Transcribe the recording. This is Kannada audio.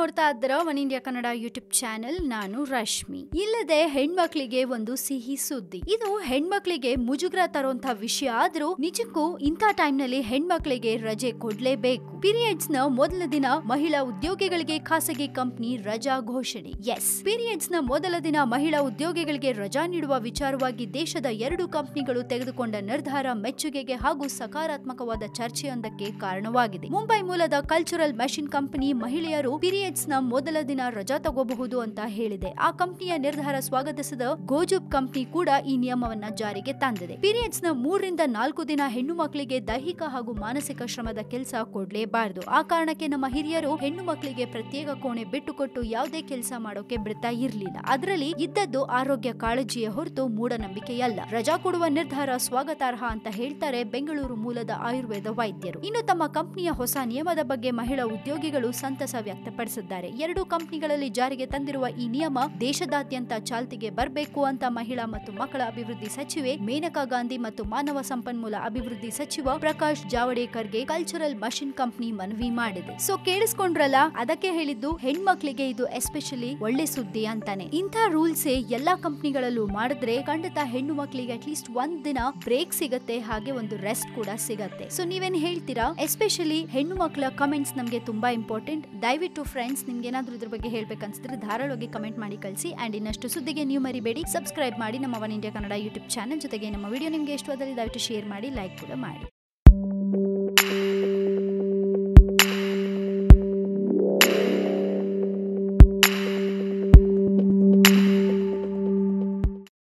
ನೋಡ್ತಾ ಇದ್ದೀರಾ? One India Kannada YouTube channel. ನಾನು ರಶ್ಮಿ. ಇಲ್ಲದೆ ಹೆಣ್ಮಕ್ಳಿಗೆ ಒಂದು ಸಿಹಿ ಸುದ್ದಿ. ಇದು ಹೆಣ್ಮಕ್ಳಿಗೆ ಮುಜುಗರ ತರುವಂತ ವಿಷಯ. ಆದ್ರೂ ನಿಜಕ್ಕೂ ಇಂಥ ಟೈಮ್ನಲ್ಲಿ ಹೆಣ್ಮಕ್ಳಿಗೆ ರಜೆ ಕೊಡ್ಲೇಬೇಕು. ಪೀರಿಯಡ್ಸ್ನ ಮೊದಲ ದಿನ ಮಹಿಳಾ ಉದ್ಯೋಗಿಗಳಿಗೆ ಖಾಸಗಿ ಕಂಪನಿ ರಜಾ ಘೋಷಣೆ. ಎಸ್ ಪೀರಿಯಡ್ಸ್ನ ಮೊದಲ ದಿನ ಮಹಿಳಾ ಉದ್ಯೋಗಿಗಳಿಗೆ ರಜಾ ನೀಡುವ ವಿಚಾರವಾಗಿ ದೇಶದ ಎರಡು ಕಂಪನಿಗಳು ತೆಗೆದುಕೊಂಡ ನಿರ್ಧಾರ ಮೆಚ್ಚುಗೆಗೆ ಹಾಗೂ ಸಕಾರಾತ್ಮಕವಾದ ಚರ್ಚೆಯೊಂದಕ್ಕೆ ಕಾರಣವಾಗಿದೆ. ಮುಂಬೈ ಮೂಲದ ಕಲ್ಚರಲ್ ಮೆಷಿನ್ ಕಂಪನಿ ಮಹಿಳೆಯರು ಪೀರಿಯಡ್ಸ್ ನ ಮೊದಲ ದಿನ ರಜಾ ತಗೋಬಹುದು ಅಂತ ಹೇಳಿದೆ. ಆ ಕಂಪನಿಯ ನಿರ್ಧಾರ ಸ್ವಾಗತಿಸಿದ ಗೋಜುಬ್ ಕಂಪನಿ ಕೂಡ ಈ ನಿಯಮವನ್ನ ಜಾರಿಗೆ ತಂದಿದೆ. ಪೀರಿಯಡ್ಸ್ನ ಮೂರರಿಂದ ನಾಲ್ಕು ದಿನ ಹೆಣ್ಣು ಮಕ್ಕಳಿಗೆ ದೈಹಿಕ ಹಾಗೂ ಮಾನಸಿಕ ಶ್ರಮದ ಕೆಲಸ ಕೊಡಲೇಬಾರದು. ಆ ಕಾರಣಕ್ಕೆ ನಮ್ಮ ಹಿರಿಯರು ಹೆಣ್ಣು ಮಕ್ಕಳಿಗೆ ಪ್ರತ್ಯೇಕ ಕೋಣೆ ಬಿಟ್ಟುಕೊಟ್ಟು ಯಾವುದೇ ಕೆಲಸ ಮಾಡೋಕೆ ಬಿಡ್ತಾ ಇರಲಿಲ್ಲ. ಅದರಲ್ಲಿ ಇದ್ದದ್ದು ಆರೋಗ್ಯ ಕಾಳಜಿಯ ಹೊರತು ಮೂಢನಂಬಿಕೆಯಲ್ಲ. ರಜಾ ಕೊಡುವ ನಿರ್ಧಾರ ಸ್ವಾಗತಾರ್ಹ ಅಂತ ಹೇಳ್ತಾರೆ ಬೆಂಗಳೂರು ಮೂಲದ ಆಯುರ್ವೇದ ವೈದ್ಯರು. ಇನ್ನು ತಮ್ಮ ಕಂಪನಿಯ ಹೊಸ ನಿಯಮದ ಬಗ್ಗೆ ಮಹಿಳಾ ಉದ್ಯೋಗಿಗಳು ಸಂತಸ ವ್ಯಕ್ತಪಡಿಸಿದ್ದಾರೆ. ಎರಡು ಕಂಪನಿಗಳಲ್ಲಿ ಜಾರಿಗೆ ತಂದಿರುವ ಈ ನಿಯಮ ದೇಶದಾದ್ಯಂತ ಚಾಲ್ತಿಗೆ ಬರಬೇಕು ಅಂತ ಮಹಿಳಾ ಮತ್ತು ಮಕ್ಕಳ ಅಭಿವೃದ್ಧಿ ಸಚಿವೆ ಮೇನಕಾ ಗಾಂಧಿ ಮತ್ತು ಮಾನವ ಸಂಪನ್ಮೂಲ ಅಭಿವೃದ್ಧಿ ಸಚಿವ ಪ್ರಕಾಶ್ ಜಾವಡೇಕರ್ಗೆ ಕಲ್ಚರಲ್ ಮಷಿನ್ ಕಂಪನಿ ಮನವಿ ಮಾಡಿದೆ. ಸೊ ಕೇಳಿಸ್ಕೊಂಡ್ರಲ್ಲ? ಅದಕ್ಕೆ ಹೇಳಿದ್ದು, ಹೆಣ್ಮಕ್ಳಿಗೆ ಇದು ಎಸ್ಪೆಷಲಿ ಒಳ್ಳೆ ಸುದ್ದಿ ಅಂತಾನೆ. ಇಂಥ ರೂಲ್ಸ್ ಎಲ್ಲಾ ಕಂಪನಿಗಳಲ್ಲೂ ಮಾಡಿದ್ರೆ ಖಂಡಿತ ಹೆಣ್ಣು ಮಕ್ಕಳಿಗೆ ಅಟ್ಲೀಸ್ಟ್ ಒಂದ್ ದಿನ ಬ್ರೇಕ್ ಸಿಗತ್ತೆ, ಹಾಗೆ ಒಂದು ರೆಸ್ಟ್ ಕೂಡ ಸಿಗತ್ತೆ. ಸೊ ನೀವೇನ್ ಹೇಳ್ತೀರಾ? ಎಸ್ಪೆಷಲಿ ಹೆಣ್ಣು ಮಕ್ಕಳ ಕಮೆಂಟ್ಸ್ ನಮಗೆ ತುಂಬಾ ಇಂಪಾರ್ಟೆಂಟ್ ದಯವಿಟ್ಟು ಫ್ರೆಂಡ್ಸ್ ನಿಮ್ಗೆ ಏನಾದ್ರೂ ಇದ್ರ ಬಗ್ಗೆ ಹೇಳ್ಬೇಕನ್ಸಿದ್ರೆ ಧಾರಾಳವಾಗಿ ಕಮೆಂಟ್ ಮಾಡಿ ಕಳಿಸಿ. ಅಂಡ್ ಇನ್ನಷ್ಟು ಸುದ್ದಿಗೆ ನೀವು ಮರಿಬೇಡಿ. ಸಬ್ಸ್ಕ್ರೈಬ್ ಮಾಡಿ ನಮ್ಮ one India Kannada YouTube channel ಜೊತೆಗೆ ನಮ್ಮ ವಿಡಿಯೋ ನಿಮ್ಗೆ ಇಷ್ಟವಾದಲ್ಲಿ ದಯವಿಟ್ಟು ಶೇರ್ ಮಾಡಿ, ಲೈಕ್ ಕೂಡ ಮಾಡಿ.